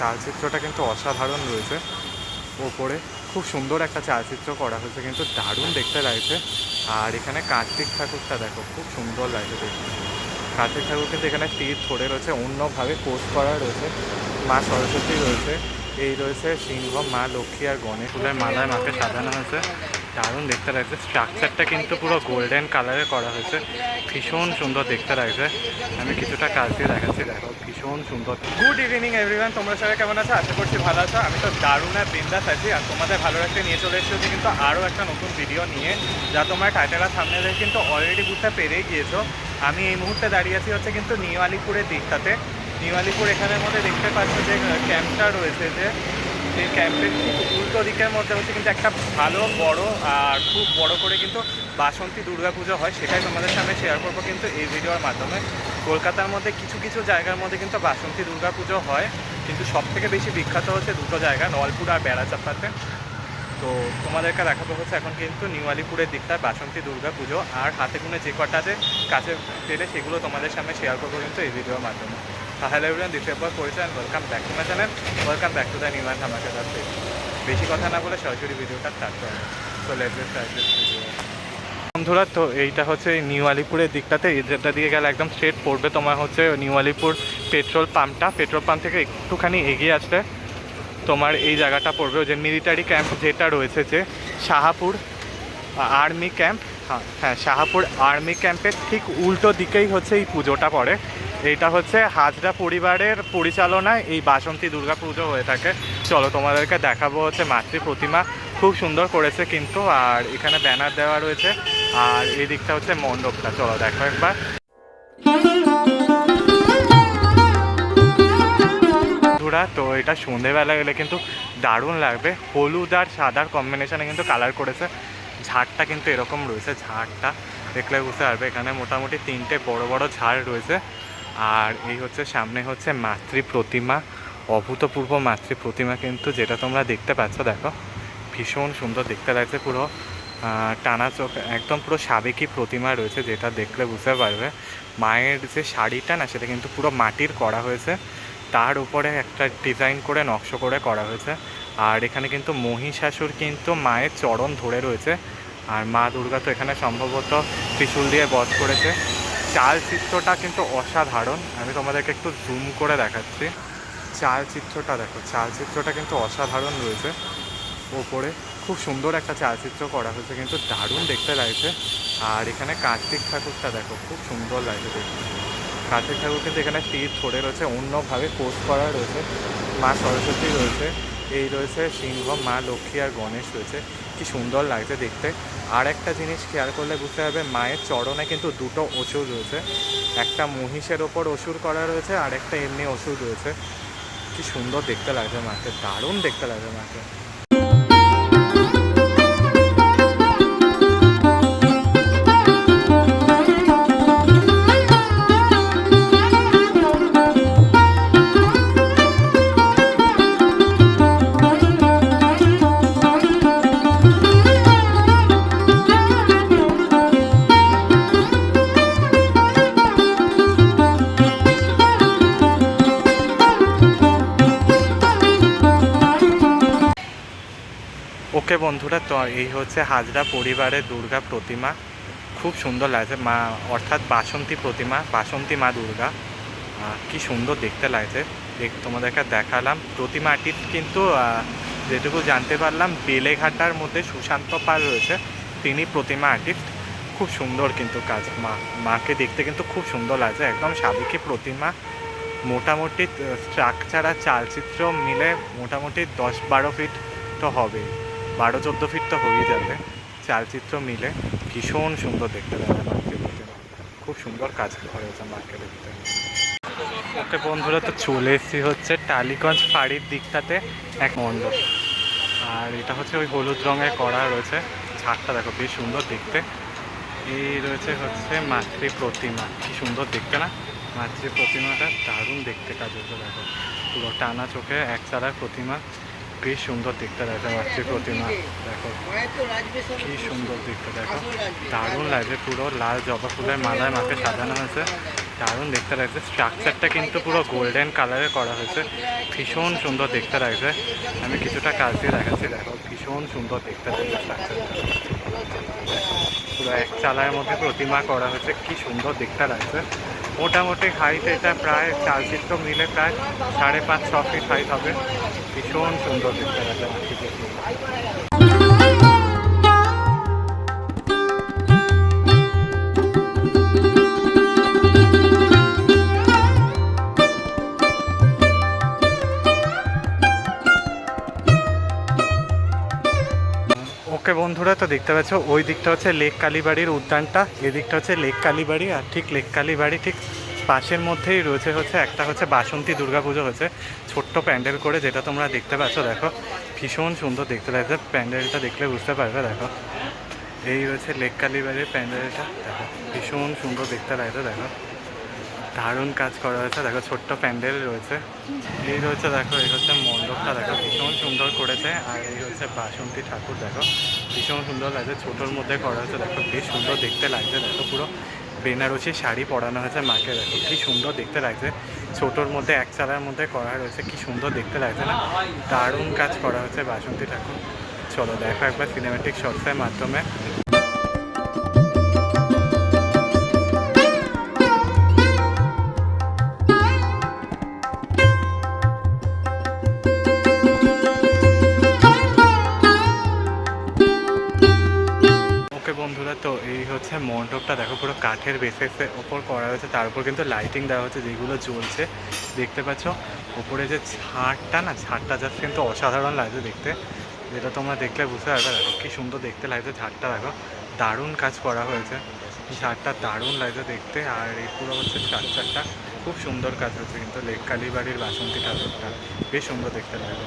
চালচিত্রটা কিন্তু অসাধারণ রয়েছে। ওপরে খুব সুন্দর একটা চালচিত্র করা হয়েছে, কিন্তু দারুণ দেখতে লাগছে। আর এখানে কার্তিক ঠাকুরটা দেখো, খুব সুন্দর লাগছে দেখতে। কার্তিক ঠাকুর কিন্তু এখানে তীর ধরে রয়েছে, অন্যভাবে পোস্ট করা রয়েছে। মা সরস্বতী রয়েছে, এই রয়েছে সিংহ, মা লক্ষ্মী আর গণেশ। ফুলের মালায় মাকে সাজানো হয়েছে। দারুণ দেখতে লাগছে। স্ট্রাকচারটা কিন্তু পুরো গোল্ডেন কালারে করা হয়েছে। ভীষণ সুন্দর দেখতে লাগছে। আমি কিছুটা কাজ দিয়ে দেখাচ্ছি, দেখো। ভীষণ সুন্দর। গুড ইভিনিং এভরিওয়ান তোমরা সবাই কেমন আছো? আশা করছি ভালো আছো। আমি তো দারুণ আর বিন্দাস আছি। আর তোমাদের ভালো রাখতে নিয়ে চলে এসেছি কিন্তু আরও একটা নতুন ভিডিও নিয়ে, যা তোমার টাইটেলার সামনে দেখে কিন্তু অলরেডি বুঝতে পেরেই গিয়েছো। আমি এই মুহূর্তে দাঁড়িয়ে আছি হচ্ছে কিন্তু নিউ আলিপুরের দিকটাতে। নিউ আলিপুর এখানের মধ্যে দেখতে পাচ্ছ যে ক্যাম্পটা রয়েছে যে সেই ক্যাম্পের উল্টো দিকের মধ্যে হচ্ছে কিন্তু একটা ভালো, বড় আর খুব বড় করে কিন্তু বাসন্তী দুর্গাপুজো হয়, সেটাই তোমাদের সামনে শেয়ার করব কিন্তু এই ভিডিওর মাধ্যমে। কলকাতার মধ্যে কিছু কিছু জায়গার মধ্যে কিন্তু বাসন্তী দুর্গা পুজো হয়, কিন্তু সব থেকে বেশি বিখ্যাত হচ্ছে দুটো জায়গা, নলপুর আর বেড়াচাপাতে। তো তোমাদেরকে দেখাবো হচ্ছে এখন কিন্তু নিউ আলিপুরের দিকটা বাসন্তী দুর্গা পুজো, আর হাতে গুনে যে কটা আছে, কাছে পেলে সেগুলো তোমাদের সামনে শেয়ার করব কিন্তু এই ভিডিওর মাধ্যমে। তাহলে এভরিওয়ান দ্বিতীয় একবার করেছে and welcome back to my channel welcome back to the new and ধামাকা দাস বেশি কথা না বলে সরাসরি ভিডিওটা স্টার্ট করব। তো লেটস স্টার্ট ভিডিও বন্ধুরা, তো এইটা হচ্ছে নিউ আলিপুরের দিকটাতে যেটা দিয়ে গেলে একদম স্ট্রেট পড়বে তোমার হচ্ছে নিউ আলিপুর পেট্রোল পাম্পটা পেট্রোল পাম্প থেকে একটুখানি এগিয়ে আসলে তোমার এই জায়গাটা পড়বে। যে মিলিটারি ক্যাম্প যেটা রয়েছে যে শাহাপুর আর্মি ক্যাম্প হ্যাঁ হ্যাঁ শাহাপুর আর্মি ক্যাম্পের ঠিক উল্টো দিকেই হচ্ছে এই পুজোটা পড়ে। এইটা হচ্ছে হাজরা পরিবারের পরিচালনায় এই বাসন্তী দুর্গা পুজো হয়ে থাকে। চলো তোমাদেরকে দেখাবো হচ্ছে মাতৃ প্রতিমা। খুব সুন্দর করেছে কিন্তু, আর এখানে ব্যানার দেওয়া রয়েছে। আর এই দিকটা হচ্ছে মণ্ডপটা। চলো দেখো একবার। বন্ধুরা, তো এটা সন্ধেবেলা গেলে কিন্তু দারুণ লাগবে। হলুদ আর সাদার কম্বিনেশনে কিন্তু কালার করেছে। ঝাড়টা কিন্তু এরকম রয়েছে, ঝাড়টা। দেখলে বুঝতে পারবে, এখানে মোটামুটি তিনটে বড় বড় ঝাড় রয়েছে। আর এই হচ্ছে সামনে হচ্ছে মাতৃ প্রতিমা, অভূতপূর্ব মাতৃ প্রতিমা কিন্তু যেটা তোমরা দেখতে পাচ্ছ, দেখো। ভীষণ সুন্দর দেখতে লাগছে পুরো। টানা চোখ, একদম পুরো সাবেকি প্রতিমা রয়েছে যেটা দেখলে বুঝতে পারবে। মায়ের যে শাড়িটা না, সেটা কিন্তু পুরো মাটির করা হয়েছে। তার উপরে একটা ডিজাইন করে, নকশা করে করা হয়েছে। আর এখানে কিন্তু মহিষাসুর কিন্তু মায়ের চরণ ধরে রয়েছে। আর মা দুর্গা তো এখানে সম্ভবত ত্রিশূল দিয়ে বধ করেছে। চাল চিত্রটা কিন্তু অসাধারণ। আমি তোমাদেরকে একটু জুম করে দেখাচ্ছি। চাল চিত্রটা দেখো চাল চিত্রটা কিন্তু অসাধারণ রয়েছে। ওপরে খুব সুন্দর একটা চালচিত্র করা হয়েছে, কিন্তু দারুণ দেখতে লাগছে। আর এখানে কার্তিক ঠাকুরটা দেখো, খুব সুন্দর লাগছে দেখতে। কার্তিক ঠাকুর কিন্তু এখানে তীর ধরে রয়েছে, অন্যভাবে পোস্ট করা রয়েছে। মা সরস্বতী রয়েছে, এই রয়েছে সিংহ, মা লক্ষ্মী আর গণেশ রয়েছে। কি সুন্দর লাগছে দেখতে। আর একটা জিনিস খেয়াল করলে বুঝতে হবে মায়ের চরণে কিন্তু দুটো অসুর রয়েছে। একটা মহিষের ওপর অসুর করা রয়েছে আর একটা এমনি অসুর রয়েছে। কি সুন্দর দেখতে লাগছে মাকে, দারুণ দেখতে লাগছে মাকে। ওকে বন্ধুরা, তো এই হচ্ছে হাজরা পরিবারের দুর্গা প্রতিমা। খুব সুন্দর লাগছে। মা, অর্থাৎ বাসন্তী প্রতিমা, বাসন্তী মা দুর্গা। কি সুন্দর দেখতে লাগছে। তোমাদেরকে দেখালাম। প্রতিমা আর্টিস্ট কিন্তু যেটুকু জানতে পারলাম, বেলেঘাটার মধ্যে সুশান্ত পাল রয়েছে। তিনি প্রতিমা আর্টিস্ট। খুব সুন্দর কিন্তু কাজ। মা, মাকে দেখতে কিন্তু খুব সুন্দর লাগছে। একদম সাবেকি প্রতিমা। মোটামুটি স্ট্রাকচার আর চালচিত্র মিলে মোটামুটি দশ বারো ফিট তো হবে বারো চোদ্দ ফিট তো হয়েই যাবে। চালচিত্র মিলে ভীষণ সুন্দর দেখতে লাগে প্রতিমা খুব সুন্দর কাজ করেছে দেখতে ওকে বন্ধুরা, তো চলে এসেছি হচ্ছে টালিগঞ্জ ফাড়ির দিকটাতে এক মণ্ডপ। আর এটা হচ্ছে ওই হলুদ রঙের করা রয়েছে। ছাদটা দেখো, বেশ সুন্দর দেখতে। এই রয়েছে হচ্ছে মাতৃ প্রতিমা। কি সুন্দর দেখতে না? মাতৃ প্রতিমাটা দারুণ দেখতে কাজ হচ্ছে দেখো। পুরো টানা চোখে এক চালার প্রতিমা। বেশ সুন্দর দেখতে লাগছে মাতৃ প্রতিমা। দেখো, কি সুন্দর দেখতে দেখো। দারুণ লাগছে, পুরো লাল জবা ফুলের মালায় মাকে সাজানো হয়েছে। দারুণ দেখতে লাগছে। স্ট্রাকচারটা কিন্তু পুরো গোল্ডেন কালারে করা হয়েছে। ভীষণ সুন্দর দেখতে লাগছে। আমি কিছুটা কাজ দিয়ে দেখাচ্ছি, দেখো, ভীষণ সুন্দর দেখতে লাগছে স্ট্রাকচারটা পুরো এক চালার মধ্যে প্রতিমা করা হয়েছে, কি সুন্দর দেখতে লাগছে। মোটামুটি হাইট এটা প্রায় চার চালচিত্র মিলে প্রায় সাড়ে পাঁচ, ছ ফিট হাইট হবে। ভীষণ সুন্দর দেখতে ওকে বন্ধুরা, তো দেখতে পাচ্ছ, ওই দিকটা হচ্ছে লেক কালীবাড়ির উদ্যানটা, এদিকটা হচ্ছে লেক কালীবাড়ি আর ঠিক লেক কালীবাড়ি ঠিক পাশের মধ্যেই রয়েছে হচ্ছে, একটা হচ্ছে বাসন্তী দুর্গাপুজো হচ্ছে, ছোট্ট প্যান্ডেল করে যেটা তোমরা দেখতে পাচ্ছ, দেখো। ভীষণ সুন্দর দেখতে লাগছে, প্যান্ডেলটা দেখলে বুঝতে পারবে, দেখো। এই রয়েছে লেক কালীবাড়ির প্যান্ডেলটা, দেখো। ভীষণ সুন্দর দেখতে লাগছে, দেখো। দারুণ কাজ করা হয়েছে, দেখো, ছোট্ট প্যান্ডেল রয়েছে। এই রয়েছে দেখো, এই হচ্ছে মণ্ডপটা, দেখো, ভীষণ সুন্দর করেছে। আর এই হচ্ছে বাসন্তী ঠাকুর, দেখো। ভীষণ সুন্দর লাগছে, ছোটোর মধ্যে করা হয়েছে, দেখো, বেশ সুন্দর দেখতে লাগছে, দেখো পুরো। বেনারসি শাড়ি পরানো হয়েছে মাকে দেখো, কি সুন্দর দেখতে লাগছে। ছোটোর মধ্যে এক চালার মধ্যে করা রয়েছে, কি সুন্দর দেখতে লাগছে না? দারুণ কাজ করা হয়েছে বাসন্তী ঠাকুর। চলো, দেখো একবার সিনেমেটিক শর্টসের মাধ্যমে। বন্ধুরা, তো এই হচ্ছে মণ্ডপটা। দেখো পুরো কাঠের বেসেসের ওপর করা হয়েছে, তার উপর কিন্তু লাইটিং দেওয়া হচ্ছে, যেগুলো জ্বলছে। দেখতে পাচ্ছ, ওপরে যে ছাদটা না, ছাদটা জাস্ট কিন্তু অসাধারণ লাগছে দেখতে। যেটা তোমরা দেখলে বুঝতে পারবে, দেখো কি সুন্দর দেখতে লাগছে ছাদটা, দেখো। দারুণ কাজ করা হয়েছে। ছাদটা দারুণ লাগছে দেখতে, আর এই পুরো হচ্ছে স্ট্রাকচারটা খুব সুন্দর কাজ হয়েছে কিন্তু লেক কালীবাড়ির বাসন্তী ঠাকুরটা। বেশ সুন্দর দেখতে লাগে